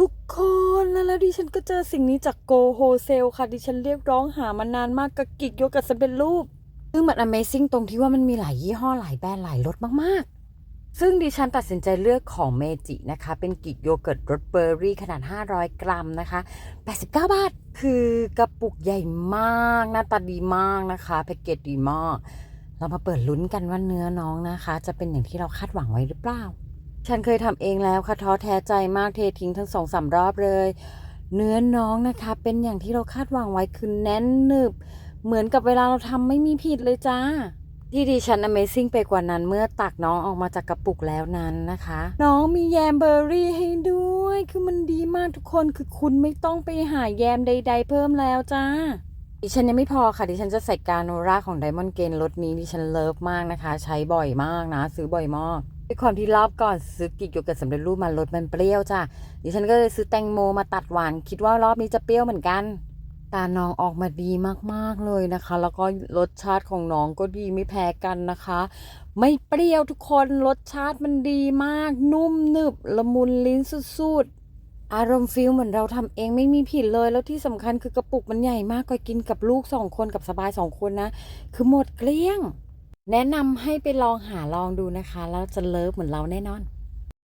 ทุกคนแล้วดิฉันก็เจอสิ่งนี้จากโกโฮเซลค่ะ ดิฉันเรียกร้องหามานานมากกับกิกโยกัสำเร็จรูป ซึ่งมัน Amazing ตรงที่ว่ามันมีหลายยี่ห้อหลายแบรนด์หลายรสมาก ๆ ซึ่งดิฉันตัดสินใจเลือกของเมจินะคะ เป็นกิกโยเกิร์ตรสเบอร์รี่ขนาด 500 กรัมนะคะ 89 บาท คือกระปุกใหญ่มากหน้าตาดีมากนะคะแพ็กเกจดีมาก เรามาเปิดลุ้นกันว่าเนื้อน้องนะคะ จะเป็นอย่างที่เราคาดหวังไว้หรือเปล่า ฉันเคยทำเองแล้วค่ะท้อแท้ใจมากเททิ้งทั้งสองสามรอบเลย เนื้อน้องนะคะ เป็นอย่างที่เราคาดหวังไว้คือแน่นหนึบ เหมือนกับเวลาเราทำไม่มีผิดเลยจ้าที่ดิฉัน Amazing ไปกว่านั้นเมื่อตักน้องออกมาจากกระปุกแล้วนั้นนะคะ น้องมีแยมเบอร์รี่ให้ด้วย คือมันดีมากทุกคนคือคุณไม่ต้องไปหาแยมใด ๆ เพิ่มแล้วจ้าดิฉันยังไม่พอค่ะดิฉันจะใส่การโนราของ Diamond Gain รสนี้ดิฉันเลิฟมากนะคะ ใช้บ่อยมากนะ ซื้อบ่อยมาก ด้วยความที่รอบก่อนซื้อกิกโยเกิร์ตสำเร็จรูปมารสมันเปรี้ยวจ้ะดิฉันก็เลยซื้อแตงโมมาตัดหวาน คิดว่ารอบนี้จะเปรี้ยวเหมือนกันตาน้องออกมาดีมากๆเลยนะคะ แล้วก็รสชาติของน้องก็ดีไม่แพ้กันนะคะ ไม่เปรี้ยวทุกคนรสชาติมันดีมาก นุ่มหนึบละมุนลิ้นสุดๆอารมณ์ฟิลเหมือนเราทำเองไม่มีผิดเลย แล้วที่สำคัญคือกระปุกมันใหญ่มากก็กินกับลูกสองคนกับสบายสองคนนะ คือหมดเกลี้ยง แนะนำให้ไปลองหาลองดูนะคะ แล้วจะเลิฟเหมือนเราแน่นอน